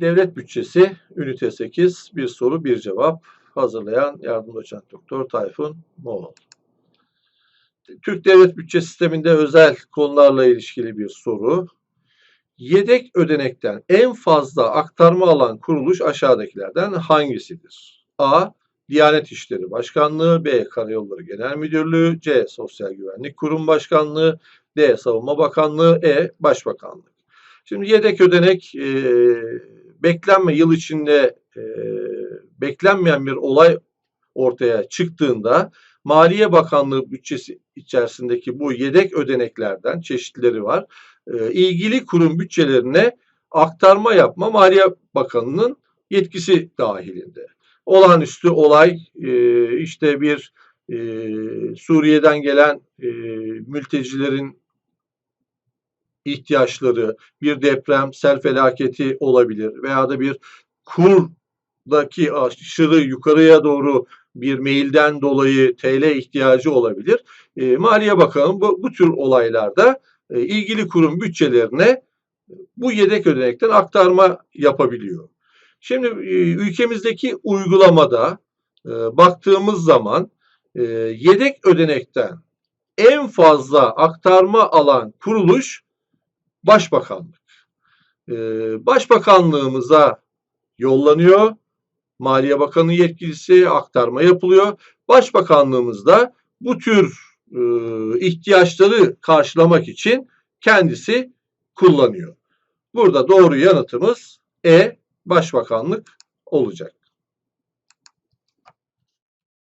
Devlet bütçesi ünite 8 bir soru bir cevap hazırlayan yardımcı doçent doktor Tayfun Moğol. Türk devlet bütçe sisteminde özel konularla ilişkili bir soru. Yedek ödenekten en fazla aktarma alan kuruluş aşağıdakilerden hangisidir? A. Diyanet İşleri Başkanlığı, B. Karayolları Genel Müdürlüğü, C. Sosyal Güvenlik Kurum Başkanlığı, D. Savunma Bakanlığı, E. Başbakanlık. Şimdi yedek ödenek e, beklenme yıl içinde e, beklenmeyen bir olay ortaya çıktığında Maliye Bakanlığı bütçesi içerisindeki bu yedek ödeneklerden çeşitleri var. E, ilgili kurum bütçelerine aktarma yapma Maliye Bakanı'nın yetkisi dahilinde. Olağanüstü olay e, işte bir e, Suriye'den gelen e, mültecilerin ihtiyaçları, bir deprem, sel felaketi olabilir veya da bir kurdaki aşırı yukarıya doğru bir meyilden dolayı TL ihtiyacı olabilir. E, Maliye Bakanı bu, bu tür olaylarda e, ilgili kurum bütçelerine bu yedek ödenekten aktarma yapabiliyor. Şimdi e, ülkemizdeki uygulamada e, baktığımız zaman e, yedek ödenekten en fazla aktarma alan kuruluş Başbakanlık. E, Başbakanlığımıza yollanıyor. Maliye Bakanı yetkilisi aktarma yapılıyor. Başbakanlığımız da bu tür e, ihtiyaçları karşılamak için kendisi kullanıyor. Burada doğru yanıtımız E Başbakanlık olacak.